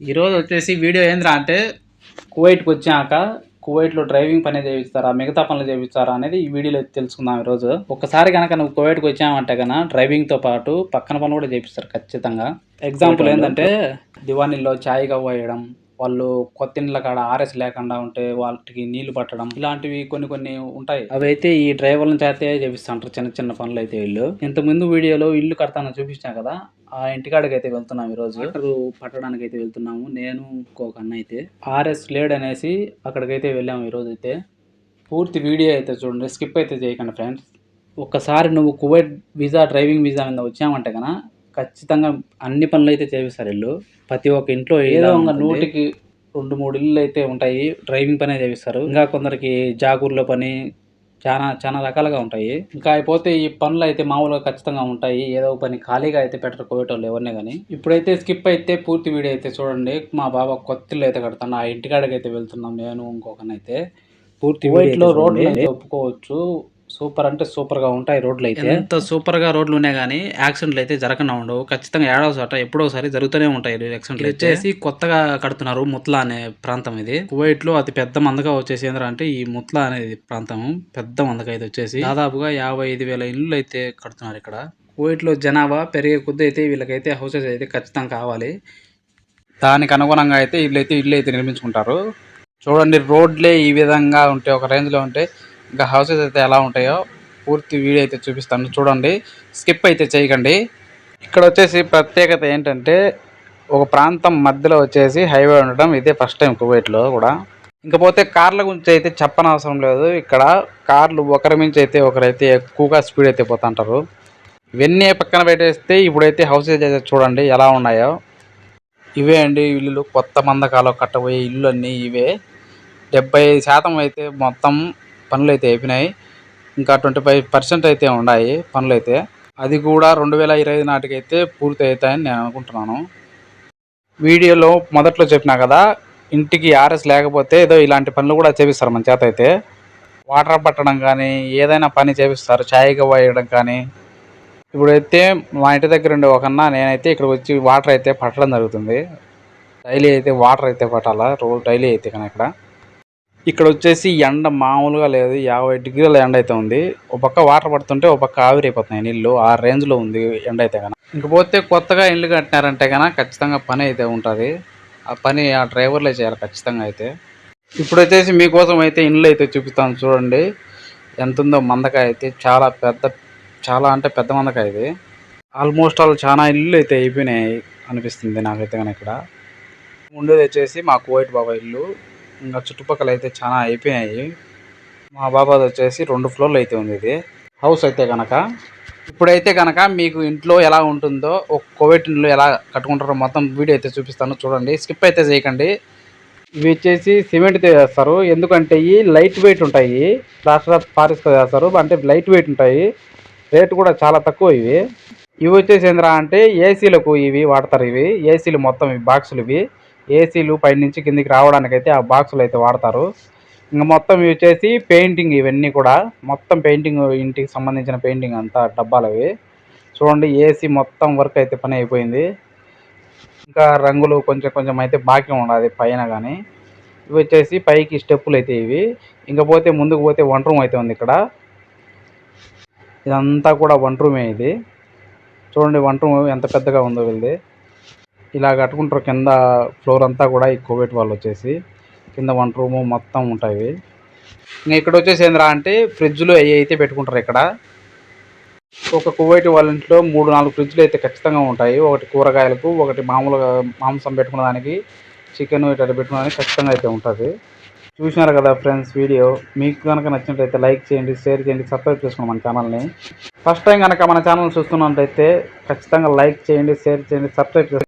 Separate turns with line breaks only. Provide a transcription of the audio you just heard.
ఈరోజు వచ్చేసి వీడియో ఏంద్రా అంటే కువైట్కి వచ్చాక కువైట్లో డ్రైవింగ్ పని చేయిస్తారా మిగతా పనులు చేయిస్తారా అనేది ఈ వీడియోలో తెలుసుకుందాం ఈరోజు ఒకసారి కనుక నువ్వు కువైట్కి వచ్చావంటే కనుక డ్రైవింగ్తో పాటు పక్కన పనులు కూడా చేపిస్తారు ఖచ్చితంగా. ఎగ్జాంపుల్ ఏంటంటే దివానీలో ఛాయ్ వేయడం వాళ్ళు కొత్త ఇండ్ల కాడ ఆర్ఎస్ లేకుండా ఉంటే వాళ్ళకి నీళ్ళు పట్టడం ఇలాంటివి కొన్ని కొన్ని ఉంటాయి. అవి అయితే ఈ డ్రైవర్ల చేతే చేపిస్తుంటారు చిన్న చిన్న పనులు అయితే వీళ్ళు. ఇంత ముందు వీడియోలో ఇల్లు కడతానని చూపించాను కదా ఆ ఇంటికాడికి అయితే వెళ్తున్నాం ఈ రోజు పట్టడానికి అయితే వెళ్తున్నాము. నేను ఇంకొక అన్న అయితే. ఆర్ఎస్ లేడ్ అనేసి అక్కడికైతే వెళ్ళాము ఈరోజు అయితే. పూర్తి వీడియో అయితే చూడండి స్కిప్ అయితే చేయకండి ఫ్రెండ్స్. ఒక్కసారి నువ్వు కువైట్ వీసా డ్రైవింగ్ వీసా మీద వచ్చామంటే కనుక ఖచ్చితంగా అన్ని పనులు అయితే చేపిస్తారు వీళ్ళు. ప్రతి ఒక్క ఇంట్లో ఏదో ఒక నూటికి రెండు మూడు ఇల్లు అయితే ఉంటాయి. డ్రైవింగ్ పనే చేపిస్తారు. ఇంకా కొందరికి జాగూర్లో పని చాలా చాలా రకాలుగా ఉంటాయి. ఇంకా అయిపోతే ఈ పనులు అయితే మామూలుగా ఖచ్చితంగా ఉంటాయి. ఏదో ఒక పని ఖాళీగా అయితే పెట్టరు కోయటోళ్ళు ఎవరినే కానీ ఇప్పుడైతే స్కిప్ అయితే పూర్తి వీడియో అయితే చూడండి. మా బాబా కొత్త ఇల్లు అయితే కడతాను ఆ ఇంటికాడికి అయితే వెళ్తున్నాం నేను ఇంకొకనైతే. పూర్తి లో రోడ్లు అయితే ఒప్పుకోవచ్చు. సూపర్ అంటే సూపర్గా ఉంటాయి రోడ్లు అయితే ఎంత సూపర్గా రోడ్లు ఉన్నాయి కానీ యాక్సిడెంట్లు అయితే జరగకుండా ఉండవు. ఖచ్చితంగా ఏడవ చోట ఎప్పుడో ఒకసారి జరుగుతూనే ఉంటాయి యాక్సిడెంట్లు వచ్చేసి కొత్తగా కడుతున్నారు ముత్లా అనే ప్రాంతం ఇది. కువైట్లో అతి పెద్ద మందగా వచ్చేసి ఏంటంటే ఈ ముత్లా అనేది ప్రాంతం. పెద్ద మందగా అయితే వచ్చేసి. దాదాపుగా యాభై ఐదు వేల ఇల్లు అయితే కడుతున్నారు ఇక్కడ. కువైట్లో జనాభా పెరిగే కొద్ది అయితే వీళ్ళకైతే హౌసెస్ అయితే ఖచ్చితంగా కావాలి. దానికి అనుగుణంగా అయితే ఇల్లు అయితే ఇల్లు అయితే నిర్మించుకుంటారు. చూడండి రోడ్లే ఈ విధంగా ఉంటే ఒక రేంజ్లో ఉంటే ఇంకా హౌసెస్ అయితే ఎలా ఉంటాయో పూర్తి వీడియో అయితే చూపిస్తాను. చూడండి. స్కిప్ అయితే చేయకండి. ఇక్కడ వచ్చేసి ప్రత్యేకత ఏంటంటే ఒక ప్రాంతం మధ్యలో వచ్చేసి హైవే ఉండడం ఇదే ఫస్ట్ టైం కువైట్లో కూడా. ఇంకపోతే కార్ల గురించి అయితే చెప్పనవసరం లేదు. ఇక్కడ కార్లు ఒకరి మించి అయితే ఒకరైతే ఎక్కువగా స్పీడ్ అయితే పోతుంటారు. ఇవన్నీ పక్కన పెట్టేస్తే ఇప్పుడైతే హౌసెస్ అయితే చూడండి ఎలా ఉన్నాయో. ఇవే అండి ఇల్లులు. కొత్త మందకాలో కట్టబోయే ఇల్లు అన్నీ ఇవే. డెబ్బై శాతం అయితే మొత్తం పనులు అయితే అయిపోయినాయి. ఇంకా ట్వంటీ ఫైవ్ పర్సెంట్ అయితే ఉన్నాయి పనులు అయితే అది కూడా రెండు వేల ఇరవై నాటికైతే పూర్తి అవుతాయని నేను అనుకుంటున్నాను. వీడియోలో మొదట్లో చెప్పినా కదా ఇంటికి ఆర్ఎస్ లేకపోతే ఏదో ఇలాంటి పనులు కూడా చేపిస్తారు మన చేత అయితే. వాటర్ పట్టడం కానీ ఏదైనా పని చేపిస్తారు ఛాయ్గా పోయడం కానీ. ఇప్పుడైతే మా ఇంటి దగ్గర ఉండే ఒకన్నా నేనైతే ఇక్కడికి వచ్చి వాటర్ అయితే పట్టడం జరుగుతుంది. డైలీ అయితే వాటర్ అయితే పట్టాలా? రోజు డైలీ అయితే కానీ ఇక్కడ. ఇక్కడ వచ్చేసి ఎండ మామూలుగా లేదు. యాభై డిగ్రీల ఎండ అయితే ఉంది. ఒక పక్క వాటర్ పడుతుంటే ఒక పక్క ఆవిరైపోతున్నాయి నీళ్ళు ఆ రేంజ్లో ఉంది ఎండ అయితే కనుక ఇంకపోతే కొత్తగా ఇల్లు కట్టినారంటే కనుక ఖచ్చితంగా పని అయితే ఉంటుంది. ఆ పని ఆ డ్రైవర్లే చేయాలి ఖచ్చితంగా అయితే. ఇప్పుడు వచ్చేసి మీకోసం అయితే ఇండ్లు అయితే చూపిస్తాను చూడండి. ఎంత ఉందో మందకాయ అయితే. చాలా పెద్ద చాలా అంటే పెద్ద మందకాయ ఇది. ఆల్మోస్ట్ ఆల్ చాలా ఇల్లు అయితే అయిపోయినాయి అనిపిస్తుంది నాకైతే కానీ ఇక్కడ. ఉండేది వచ్చేసి మా కోయిట్ బాబా ఇల్లు. ఇంకా చుట్టుపక్కల అయితే చాలా అయిపోయాయి మా బాబాది వచ్చేసి రెండు ఫ్లోర్లు అయితే ఉంది ఇది. హౌస్ అయితే కనుక ఇప్పుడైతే కనుక మీకు ఇంట్లో ఎలా ఉంటుందో ఒక కోవిడ్ ఇంట్లో ఎలా కట్టుకుంటారో మొత్తం వీడియో అయితే చూపిస్తాను. చూడండి. స్కిప్ అయితే చేయకండి. ఇవి వచ్చేసి సిమెంట్తో చేస్తారు. ఎందుకంటే ఇవి లైట్ వెయిట్ ఉంటాయి. ప్లాస్టర్ పారిస్తో చేస్తారు. అంటే లైట్ వెయిట్ ఉంటాయి. రేటు కూడా చాలా తక్కువ ఇవి. ఇవి వచ్చేసి ఏంద్రా అంటే ఏసీలకు ఇవి వాడతారు ఇవి. ఏసీలు మొత్తం ఇవి బాక్సులు ఇవి. ఏసీలు పైనుంచి కిందికి రావడానికి అయితే ఆ బాక్సులు అయితే వాడతారు. ఇంకా మొత్తం ఇవి వచ్చేసి పెయింటింగ్ ఇవన్నీ కూడా మొత్తం పెయింటింగ్ ఇంటికి సంబంధించిన పెయింటింగ్ అంతా డబ్బాలు అవి చూడండి ఏసీ మొత్తం వర్క్ అయితే పని అయిపోయింది. ఇంకా రంగులు కొంచెం కొంచెం అయితే బాకీ ఉండాలి పైన కానీ ఇవి వచ్చేసి పైకి స్టెప్పులు అయితే ఇవి. ఇంకా పోతే ముందుకు పోతే వన్ రూమ్ అయితే ఉంది ఇక్కడ. ఇదంతా కూడా వన్ రూమే ఇది. చూడండి వన్ రూమ్ ఎంత పెద్దగా ఉందో వీళ్ళది. ఇలా కట్టుకుంటారు. కింద ఫ్లోర్ అంతా కూడా ఈ కోవిడ్ వాళ్ళు వచ్చేసి కింద వన్ రూము మొత్తం ఉంటాయి. ఇంకా ఇక్కడ వచ్చేసి ఏంద్రా అంటే ఫ్రిడ్జ్లు అవి అయితే పెట్టుకుంటారు ఇక్కడ. ఒక కువైట్ వాళ్ళ ఇంట్లో మూడు నాలుగు ఫ్రిడ్జ్లు అయితే ఖచ్చితంగా ఉంటాయి. ఒకటి కూరగాయలకు ఒకటి మామూలుగా మాంసం పెట్టుకున్న దానికి చికెన్ ఇట్లా పెట్టుకోవడానికి ఖచ్చితంగా అయితే ఉంటుంది. చూసినారు కదా ఫ్రెండ్స్ వీడియో. మీకు కనుక నచ్చినట్లయితే లైక్ చేయండి షేర్ చేయండి సబ్స్క్రైబ్ చేసుకోండి మన ఛానల్ని. ఫస్ట్ టైం కనుక మన ఛానల్ చూస్తున్నట్టయితే ఖచ్చితంగా లైక్ చేయండి షేర్ చేయండి సబ్స్క్రైబ్ చేసుకోండి.